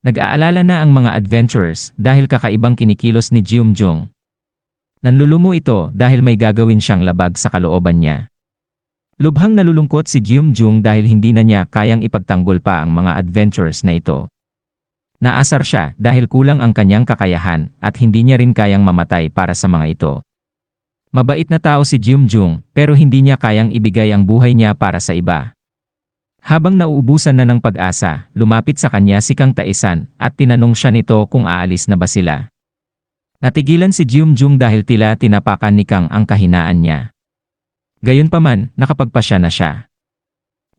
Nag-aalala na ang mga adventurers dahil kakaibang kinikilos ni Jeumjung. Nanlulumo ito dahil may gagawin siyang labag sa kalooban niya. Lubhang nalulungkot si Jeumjung dahil hindi na niya kayang ipagtanggol pa ang mga adventurers na ito. Naasar siya dahil kulang ang kanyang kakayahan at hindi niya rin kayang mamatay para sa mga ito. Mabait na tao si Jeumjung pero hindi niya kayang ibigay ang buhay niya para sa iba. Habang nauubusan na ng pag-asa, lumapit sa kanya si Kang Taisan at tinanong siya nito kung aalis na ba sila. Natigilan si Jeumjung dahil tila tinapakan ni Kang ang kahinaan niya. Gayunpaman, nakapagpasya na siya.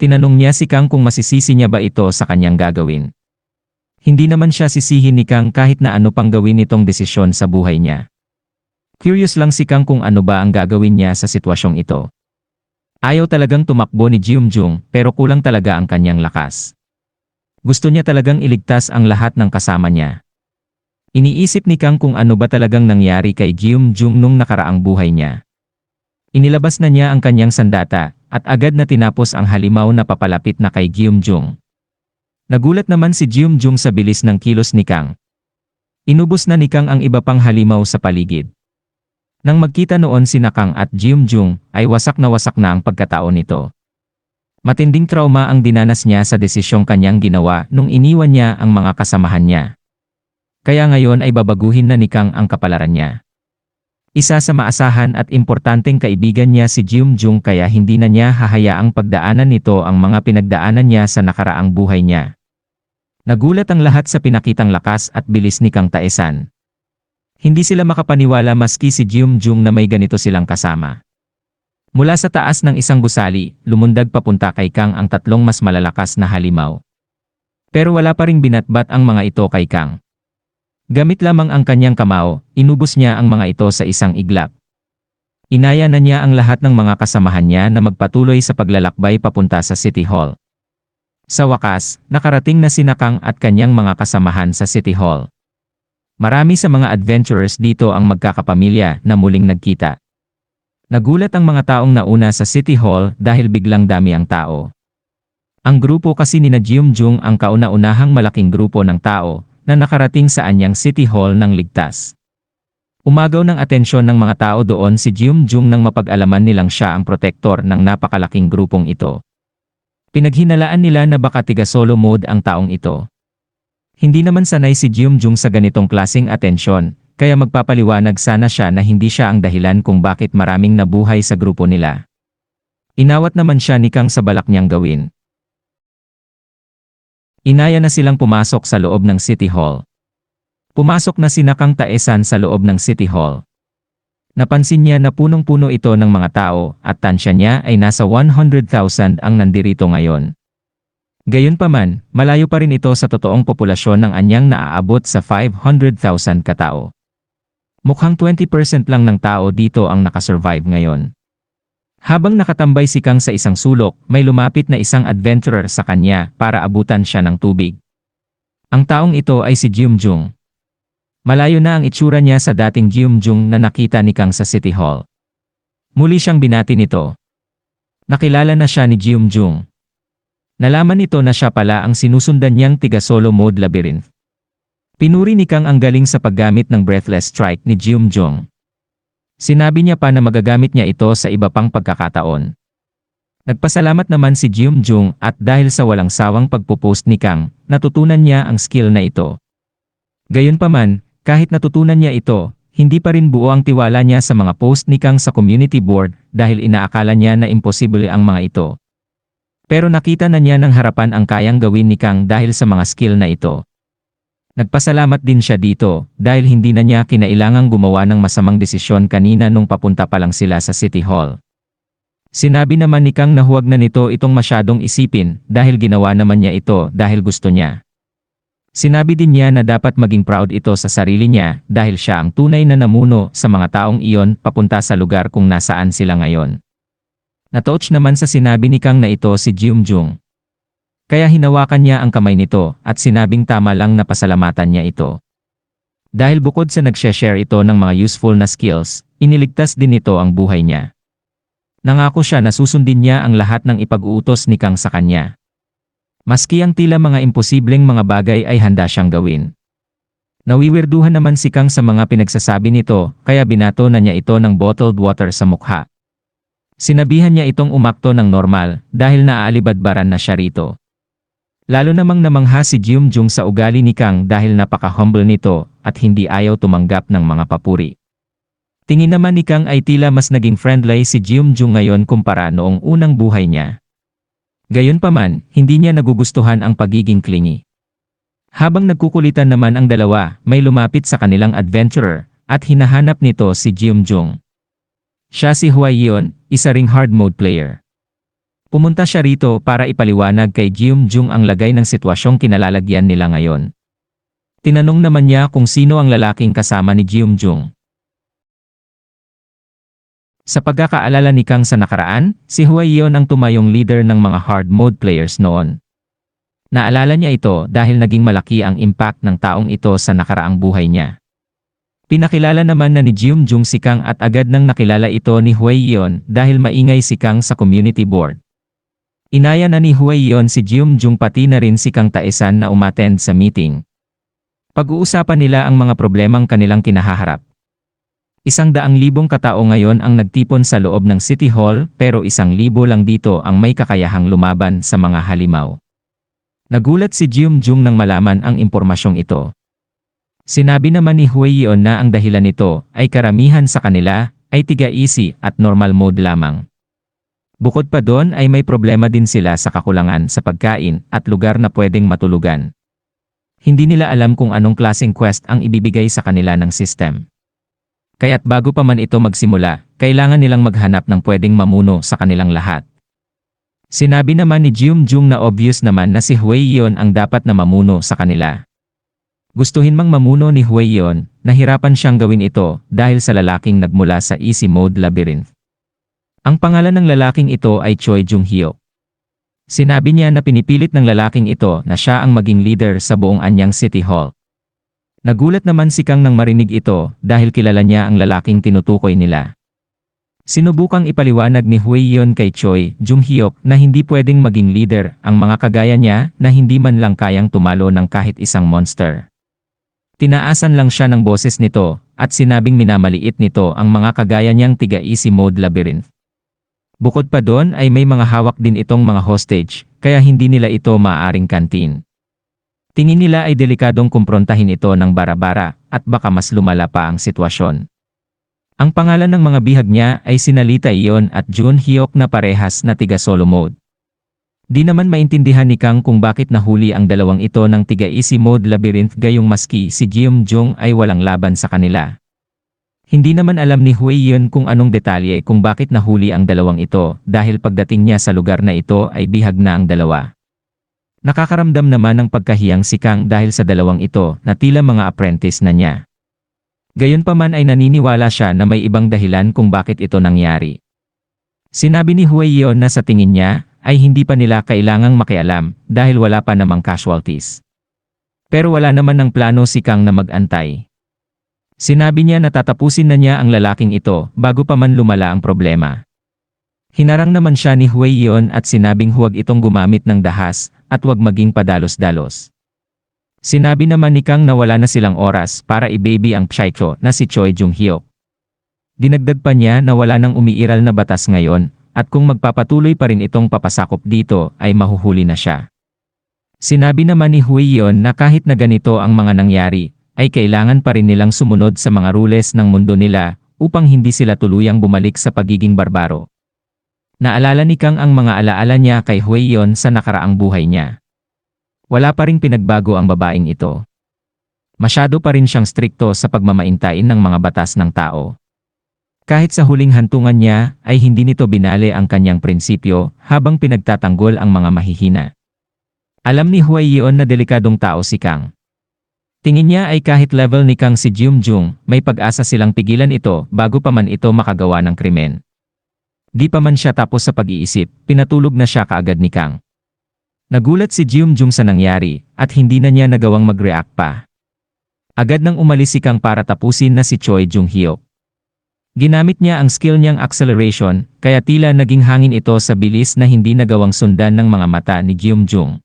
Tinanong niya si Kang kung masisisi niya ba ito sa kanyang gagawin. Hindi naman siya sisihin ni Kang kahit na ano pang gawin itong desisyon sa buhay niya. Curious lang si Kang kung ano ba ang gagawin niya sa sitwasyong ito. Ayaw talagang tumakbo ni Jeumjung pero kulang talaga ang kanyang lakas. Gusto niya talagang iligtas ang lahat ng kasama niya. Iniisip ni Kang kung ano ba talagang nangyari kay Jeumjung nung nakaraang buhay niya. Inilabas na niya ang kanyang sandata at agad na tinapos ang halimaw na papalapit na kay Jeumjung. Nagulat naman si Jeumjung sa bilis ng kilos ni Kang. Inubos na ni Kang ang iba pang halimaw sa paligid. Nang magkita noon si Nakang at Jeumjung, ay wasak na wasak na ang pagkatao nito. Matinding trauma ang dinanas niya sa desisyong kanyang ginawa nung iniwan niya ang mga kasamahan niya. Kaya ngayon ay babaguhin na ni Kang ang kapalaran niya. Isa sa maasahan at importanteng kaibigan niya si Jeumjung kaya hindi na niya hahayaang pagdaanan nito ang mga pinagdaanan niya sa nakaraang buhay niya. Nagulat ang lahat sa pinakitang lakas at bilis ni Kang Taesan. Hindi sila makapaniwala maski si Jeumjung na may ganito silang kasama. Mula sa taas ng isang gusali, lumundag papunta kay Kang ang tatlong mas malalakas na halimaw. Pero wala pa ring binatbat ang mga ito kay Kang. Gamit lamang ang kanyang kamao, inubos niya ang mga ito sa isang iglap. Inaya na niya ang lahat ng mga kasamahan niya na magpatuloy sa paglalakbay papunta sa City Hall. Sa wakas, nakarating na si Nakang at kanyang mga kasamahan sa City Hall. Marami sa mga adventurers dito ang magkakapamilya na muling nagkita. Nagulat ang mga taong nauna sa City Hall dahil biglang dami ang tao. Ang grupo kasi ni na Jeumjung ang kauna-unahang malaking grupo ng tao na nakarating sa anyang City Hall ng ligtas. Umagaw ng atensyon ng mga tao doon si Jeumjung nang mapag-alaman nilang siya ang protektor ng napakalaking grupong ito. Pinaghinalaan nila na baka tiga solo mode ang taong ito. Hindi naman sanay si Jeumjung sa ganitong klasing atensyon, kaya magpapaliwanag sana siya na hindi siya ang dahilan kung bakit maraming nabuhay sa grupo nila. Inawat naman siya ni Kang sa balak niyang gawin. Inaya na silang pumasok sa loob ng City Hall. Pumasok na si Nakang Taesan sa loob ng City Hall. Napansin niya na punong-puno ito ng mga tao at tansya niya ay nasa 100,000 ang nandirito ngayon. Gayunpaman, malayo pa rin ito sa totoong populasyon ng anyang naaabot sa 500,000 katao. Mukhang 20% lang ng tao dito ang nakasurvive ngayon. Habang nakatambay si Kang sa isang sulok, may lumapit na isang adventurer sa kanya para abutan siya ng tubig. Ang taong ito ay si Jeumjung. Malayo na ang itsura niya sa dating Jeumjung na nakita ni Kang sa City Hall. Muli siyang binati nito. Nakilala na siya ni Jeumjung. Nalaman nito na siya pala ang sinusundan niyang tiga-solo mode labyrinth. Pinuri ni Kang ang galing sa paggamit ng breathless strike ni Jeumjong. Sinabi niya pa na magagamit niya ito sa iba pang pagkakataon. Nagpasalamat naman si Jeumjong at dahil sa walang sawang pagpupost ni Kang, natutunan niya ang skill na ito. Gayunpaman, kahit natutunan niya ito, hindi pa rin buo ang tiwala niya sa mga post ni Kang sa community board dahil inaakala niya na imposible ang mga ito. Pero nakita na niya ng harapan ang kayang gawin ni Kang dahil sa mga skill na ito. Nagpasalamat din siya dito dahil hindi na niya kinailangang gumawa ng masamang desisyon kanina nung papunta pa lang sila sa City Hall. Sinabi naman ni Kang na huwag na nito itong masyadong isipin dahil ginawa naman niya ito dahil gusto niya. Sinabi din niya na dapat maging proud ito sa sarili niya dahil siya ang tunay na namuno sa mga taong iyon papunta sa lugar kung nasaan sila ngayon. Natouch naman sa sinabi ni Kang na ito si Jeumjung. Kaya hinawakan niya ang kamay nito at sinabing tama lang na pasalamatan niya ito. Dahil bukod sa nagshe-share ito ng mga useful na skills, iniligtas din ito ang buhay niya. Nangako siya na susundin niya ang lahat ng ipag-uutos ni Kang sa kanya. Maski ang tila mga imposibleng mga bagay ay handa siyang gawin. Nawiwirduhan naman si Kang sa mga pinagsasabi nito, kaya binato na niya ito ng bottled water sa mukha. Sinabihan niya itong umakto ng normal, dahil naaalibadbaran na siya rito. Lalo namang namangha si Jium Jung sa ugali ni Kang dahil napaka-humble nito, at hindi ayaw tumanggap ng mga papuri. Tingin naman ni Kang ay tila mas naging friendly si Jium Jung ngayon kumpara noong unang buhay niya. Gayunpaman, hindi niya nagugustuhan ang pagiging clingy. Habang nagkukulitan naman ang dalawa, may lumapit sa kanilang adventurer, at hinahanap nito si Jium Jung. Siya si Yeon, isa ring hard mode player. Pumunta siya rito para ipaliwanag kay Jium Jung ang lagay ng sitwasyong kinalalagyan nila ngayon. Tinanong naman niya kung sino ang lalaking kasama ni Jium Jung. Sa pagkakaalala ni Kang sa nakaraan, si Yeon ang tumayong leader ng mga hard mode players noon. Naalala niya ito dahil naging malaki ang impact ng taong ito sa nakaraang buhay niya. Pinakilala naman na ni Jium Jung si Kang at agad nang nakilala ito ni Huay Yeon dahil maingay si Kang sa community board. Inaya na ni Huay Yeon si Jium Jung pati na rin si Kang Taesan na umattend sa meeting. Pag-uusapan nila ang mga problemang kanilang kinahaharap. Isang daang libong katao ngayon ang nagtipon sa loob ng City Hall pero isang libo lang dito ang may kakayahang lumaban sa mga halimaw. Nagulat si Jium Jung nang malaman ang impormasyong ito. Sinabi naman ni Hui Yeon na ang dahilan nito ay karamihan sa kanila ay tiga-easy at normal mode lamang. Bukod pa doon ay may problema din sila sa kakulangan sa pagkain at lugar na pwedeng matulugan. Hindi nila alam kung anong klaseng quest ang ibibigay sa kanila ng system. Kaya't bago pa man ito magsimula, kailangan nilang maghanap ng pwedeng mamuno sa kanilang lahat. Sinabi naman ni Jium Jung na obvious naman na si Hui Yeon ang dapat na mamuno sa kanila. Gustuhin mang mamuno ni Hui Yeon, nahirapan siyang gawin ito dahil sa lalaking nagmula sa Easy Mode Labyrinth. Ang pangalan ng lalaking ito ay Choi Jung Hyuk. Sinabi niya na pinipilit ng lalaking ito na siya ang maging leader sa buong Anyang City Hall. Nagulat naman si Kang nang marinig ito dahil kilala niya ang lalaking tinutukoy nila. Sinubukang ipaliwanag ni Hui Yeon kay Choi Jung Hyuk na hindi pwedeng maging leader ang mga kagaya niya na hindi man lang kayang tumalo ng kahit isang monster. Tinaasan lang siya ng boses nito at sinabing minamaliit nito ang mga kagaya niyang tiga-easy mode labyrinth. Bukod pa doon ay may mga hawak din itong mga hostage, kaya hindi nila ito maaring kantin. Tingin nila ay delikadong kumprontahin ito ng bara-bara at baka mas lumala pa ang sitwasyon. Ang pangalan ng mga bihag niya ay sinalita iyon at Jun Hyuk na parehas na tiga solo mode. Di naman maintindihan ni Kang kung bakit nahuli ang dalawang ito ng tiga easy mode labyrinth gayong maski si Jium Jung ay walang laban sa kanila. Hindi naman alam ni Hui Yun kung anong detalye kung bakit nahuli ang dalawang ito dahil pagdating niya sa lugar na ito ay bihag na ang dalawa. Nakakaramdam naman ng pagkahiyang si Kang dahil sa dalawang ito na tila mga apprentice na niya. Gayunpaman ay naniniwala siya na may ibang dahilan kung bakit ito nangyari. Sinabi ni Hui Yeon na sa tingin niya ay hindi pa nila kailangang makialam dahil wala pa namang casualties. Pero wala naman ng plano si Kang na mag-antay. Sinabi niya na tatapusin na niya ang lalaking ito bago pa man lumala ang problema. Hinarang naman siya ni Hui Yeon at sinabing huwag itong gumamit ng dahas at huwag maging padalos-dalos. Sinabi naman ni Kang na wala na silang oras para i-baby ang psycho na si Choi Jung Hyuk. Dinagdag pa niya na wala nang umiiral na batas ngayon at kung magpapatuloy pa rin itong papasakop dito ay mahuhuli na siya. Sinabi naman ni Hui Yeon na kahit na ganito ang mga nangyari, ay kailangan pa rin nilang sumunod sa mga rules ng mundo nila upang hindi sila tuluyang bumalik sa pagiging barbaro. Naalala ni Kang ang mga alaala niya kay Hui Yeon sa nakaraang buhay niya. Wala pa ring pinagbago ang babaeng ito. Masyado pa rin siyang strikto sa pagmamaintain ng mga batas ng tao. Kahit sa huling hantungan niya, ay hindi nito binale ang kanyang prinsipyo habang pinagtatanggol ang mga mahihina. Alam ni Huay Yeon na delikadong tao si Kang. Tingin niya ay kahit level ni Kang si Jium Jung, may pag-asa silang pigilan ito bago pa man ito makagawa ng krimen. Di pa man siya tapos sa pag-iisip, pinatulog na siya kaagad ni Kang. Nagulat si Jium Jung sa nangyari, at hindi na niya nagawang mag-react pa. Agad nang umalis si Kang para tapusin na si Choi Jung Hyuk. Ginamit niya ang skill niyang acceleration, kaya tila naging hangin ito sa bilis na hindi nagawang sundan ng mga mata ni Jium Jung.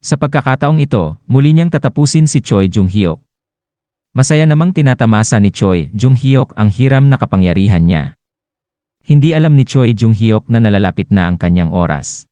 Sa pagkakataong ito, muli niyang tatapusin si Choi Jung-hyuk. Masaya namang tinatamasa ni Choi Jung-hyuk ang hiram na kapangyarihan niya. Hindi alam ni Choi Jung-hyuk na nalalapit na ang kanyang oras.